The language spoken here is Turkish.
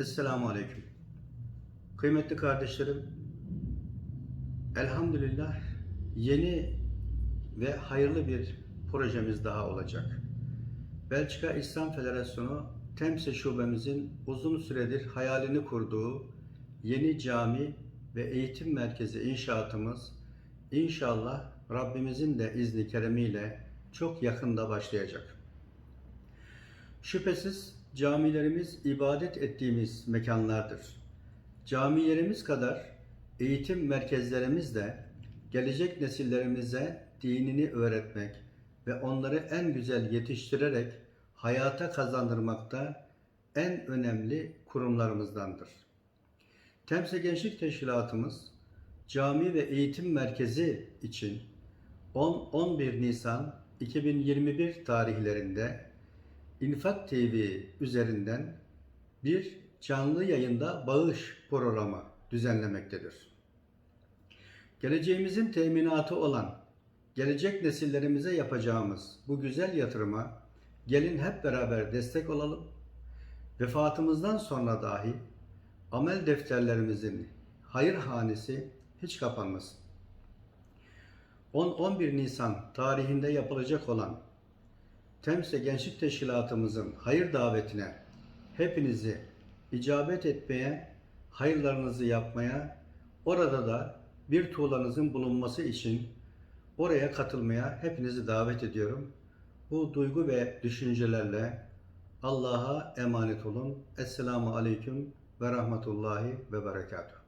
Esselamu Aleyküm. Kıymetli kardeşlerim, elhamdülillah yeni ve hayırlı bir projemiz daha olacak. Belçika İslam Federasyonu Temsil Şubemizin uzun süredir hayalini kurduğu yeni cami ve eğitim merkezi inşaatımız inşallah Rabbimizin de izni keremiyle çok yakında başlayacak. Şüphesiz camilerimiz ibadet ettiğimiz mekanlardır. Camilerimiz kadar eğitim merkezlerimiz de gelecek nesillerimize dinini öğretmek ve onları en güzel yetiştirerek hayata kazandırmakta en önemli kurumlarımızdandır. Temsil Gençlik Teşkilatımız cami ve eğitim merkezi için 10-11 Nisan 2021 tarihlerinde İnfak TV üzerinden bir canlı yayında bağış programı düzenlemektedir. Geleceğimizin teminatı olan, gelecek nesillerimize yapacağımız bu güzel yatırıma gelin hep beraber destek olalım. Vefatımızdan sonra dahi amel defterlerimizin hayır hanesi hiç kapanmasın. 10-11 Nisan tarihinde yapılacak olan Temse Gençlik Teşkilatımızın hayır davetine hepinizi icabet etmeye, hayırlarınızı yapmaya, orada da bir tuğlanızın bulunması için oraya katılmaya hepinizi davet ediyorum. Bu duygu ve düşüncelerle Allah'a emanet olun. Esselamu Aleyküm ve Rahmetullahi ve Berekatuhu.